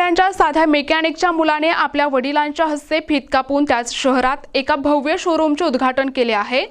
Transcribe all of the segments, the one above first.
साध्या मेकॅनिकच्या मुलाने आपल्या वडिलांच्या हस्ते फीत कापून त्याच शहरात एका भव्य शोरूमचे उद्घाटन केले आहे.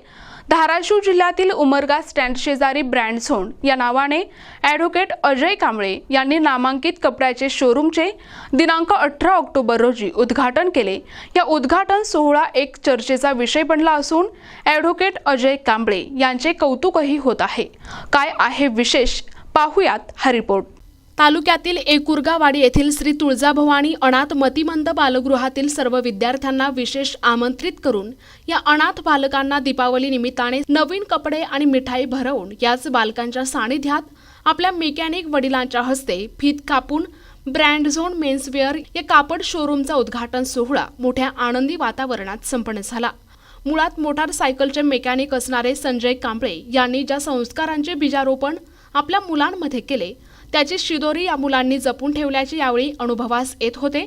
धाराशिव जिल्ह्यातील उमरगा स्टँड शेजारी ब्रँड झोन या नावाने ॲडव्होकेट अजय कांबळे यांनी नामांकित कपड्याचे शोरूमचे दिनांक अठरा ऑक्टोबर रोजी उद्घाटन केले. या उद्घाटन सोहळा एक चर्चेचा विषय बनला असून ॲडव्होकेट अजय कांबळे यांचे कौतुकही होत आहे. काय आहे विशेष? पाहुयात हा रिपोर्ट. तालुक्यातील एकुरगावाडी येथील श्री तुळजाभवानी अनाथ मतिमंद बालगृहातील सर्व विद्यार्थ्यांना विशेष आमंत्रित करून या अनाथ बालकांना दीपावली निमित्ताने नवीन कपडे आणि मिठाई भरवून याच बालकांच्या सानिध्यात आपल्या मेकॅनिक वडिलांच्या हस्ते फीत कापून ब्रँड झोन मेन्सवेअर या कापड शोरूमचा उद्घाटन सोहळा मोठ्या आनंदी वातावरणात संपन्न झाला. मुळात मोटारसायकलचे मेकॅनिक असणारे संजय कांबळे यांनी ज्या संस्कारांचे बीजारोपण आपल्या मुलांमध्ये केले त्याची शिदोरी या मुलांनी जपून ठेवल्याचे यावेळी अनुभवास येत होते.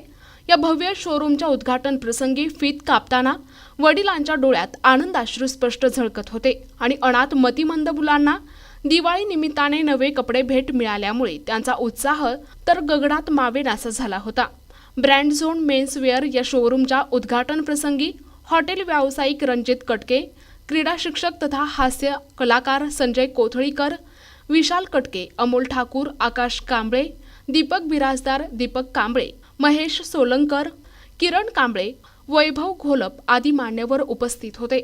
या भव्य शोरूमच्या उद्घाटन प्रसंगी फीत कापताना वडिलांच्या डोळ्यात आनंदाश्रू स्पष्ट झळकत होते आणि अनाथ मतिमंद मुलांना दिवाळी निमित्ताने नवे कपडे भेट मिळाल्यामुळे त्यांचा उत्साह तर गगनात मावेनासा झाला होता. ब्रँड झोन मेन्सवेअर या शोरूमच्या उद्घाटन प्रसंगी हॉटेल व्यावसायिक रणजित कटके क्रीडा शिक्षक तथा हास्य कलाकार संजय कोथळीकर विशाल कटके अमोल ठाकूर आकाश कांबळे दीपक बिराजदार दीपक कांबळे महेश सोलंकर किरण कांबळे वैभव घोलप आदी मान्यवर उपस्थित होते.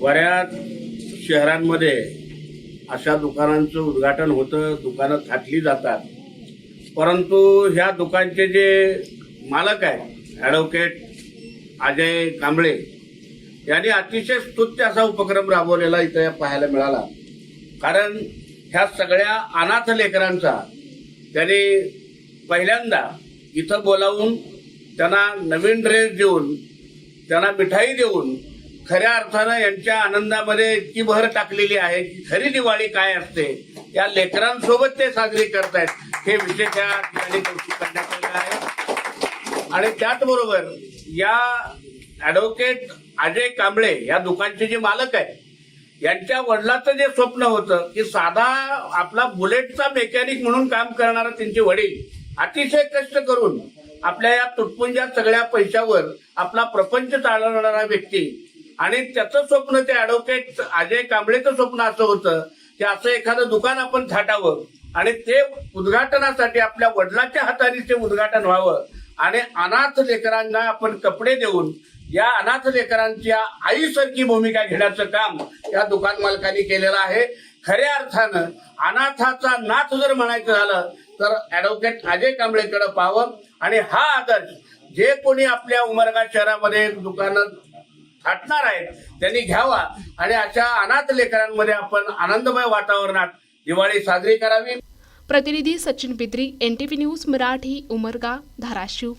बऱ्याच शहरांमध्ये अशा दुकानांचं उद्घाटन होतं. दुकानं थाटली जातात. परंतु ह्या दुकानचे जे मालक आहेत ॲडव्होकेट अजय कांबळे यांनी अतिशय स्तुत्य असा उपक्रम राबवलेला इथं पाहायला मिळाला. कारण ह्या सगळ्या अनाथ लेकरांचा त्यांनी पहिल्यांदा इथं बोलावून त्यांना नवीन ड्रेस देऊन त्यांना मिठाई देऊन खऱ्या अर्थानं यांच्या आनंदामध्ये इतकी भर टाकलेली आहे की खरी दिवाळी काय असते या लेकरांसोबत ते साजरी करतायत. हे विशेष या ठिकाणी कौतुक करण्यात आलं आहे. आणि त्याचबरोबर या ॲडव्होकेट अजय कांबळे या दुकानचे जे मालक आहेत यांच्या वडिलाचं जे स्वप्न होतं की साधा आपला बुलेटचा मेकॅनिक म्हणून काम करणारा त्यांचे वडील अतिशय कष्ट करून आपल्या या तुटपुंज्या सगळ्या पैशावर आपला प्रपंच चालवणारा व्यक्ती. आणि त्याचं स्वप्न ते ॲडव्होकेट अजय कांबळेचं स्वप्न असं होतं की असं एखादं दुकान आपण थाटावं आणि ते उद्घाटनासाठी आपल्या वडिलांच्या हाताने ते उद्घाटन व्हावं. आणि अनाथ लेकरांना आपण कपडे देऊन या अनाथ लेकरांच्या आईसारखी भूमिका घेण्याचं काम या दुकान मालकांनी केलेलं आहे. खऱ्या अर्थानं अनाथाचा नाथ जर म्हणायचं झालं तर ऍडव्होकेट अजय कांबळेकडे पाहावं. आणि हा आदर्श जे कोणी आपल्या उमरगा शहरामध्ये दुकानं थाटणार आहेत त्यांनी घ्यावा. आणि अशा अनाथ लेकरांमध्ये आपण आनंदमय वातावरणात दिवाळी साजरी करावी. प्रतिनिधी Sachin Pitri N T V news Marathi Umarga Dharashiv.